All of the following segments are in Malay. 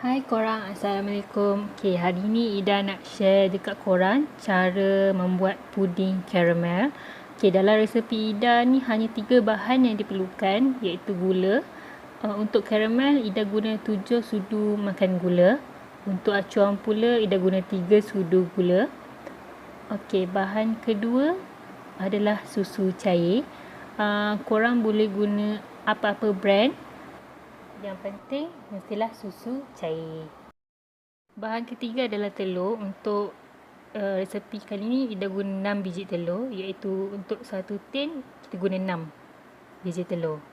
Hai korang, Assalamualaikum. Okay, hari ni Ida nak share dekat korang cara membuat puding caramel. Okay, dalam resepi Ida ni hanya tiga bahan yang diperlukan iaitu gula. Uh, untuk caramel, Ida guna tujuh sudu makan gula. Untuk acuan pula, Ida guna tiga sudu gula. Okay, bahan kedua adalah susu cair. Uh, korang boleh guna apa-apa brand yang penting mestilah susu cair. Bahan ketiga adalah telur. Untuk uh, resepi kali ni kita guna 6 biji telur iaitu untuk satu tin kita guna 6 biji telur.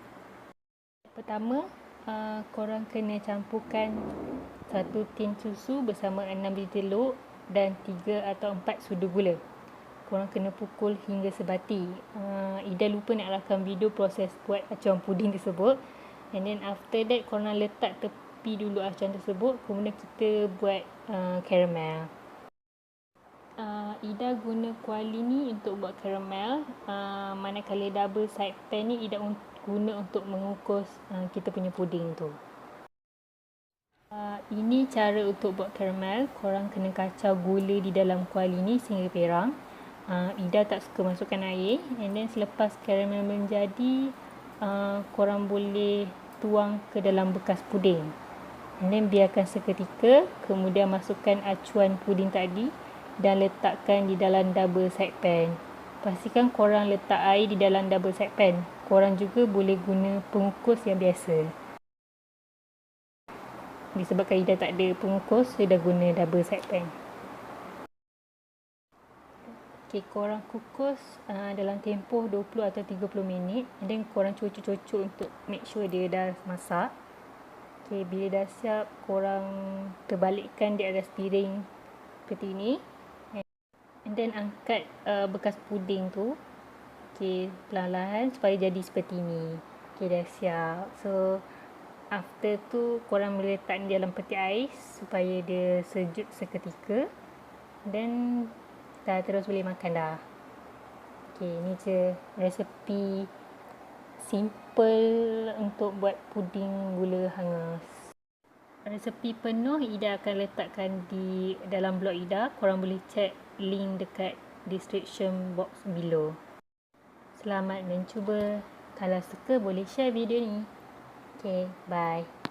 Pertama, uh, korang kena campurkan satu tin susu bersama 6 biji telur dan 3 atau 4 sudu gula. Korang kena pukul hingga sebati. Uh, Ida lupa nak rakam video proses buat acuan puding tersebut. And then after that korang letak tepi dulu acuan tersebut. Kemudian kita buat uh, caramel. Uh, Ida guna kuali ni untuk buat caramel. Uh, manakala double side pan ni Ida un- guna untuk mengukus uh, kita punya puding tu. Uh, ini cara untuk buat caramel. Korang kena kacau gula di dalam kuali ni sehingga perang. Uh, Ida tak suka masukkan air. And then selepas caramel menjadi, uh, korang boleh tuang ke dalam bekas puding. And then biarkan seketika, kemudian masukkan acuan puding tadi dan letakkan di dalam double side pan. Pastikan korang letak air di dalam double side pan. Korang juga boleh guna pengukus yang biasa. Disebabkan Ida tak ada pengukus, saya dah guna double side pan. Okay, korang kukus uh, dalam tempoh 20 atau 30 minit. And then korang cucuk-cucuk untuk make sure dia dah masak. Okay, bila dah siap, korang terbalikkan di atas piring seperti ini. And then angkat uh, bekas puding tu. Okay, perlahan-lahan supaya jadi seperti ini. Okay, dah siap. So, after tu korang boleh letak dalam peti ais supaya dia sejuk seketika. Then dah terus boleh makan dah. Okay, ni je resepi simple untuk buat puding gula hangus. Resepi penuh Ida akan letakkan di dalam blog Ida. Korang boleh check link dekat description box below. Selamat mencuba. Kalau suka boleh share video ni. Okay, bye.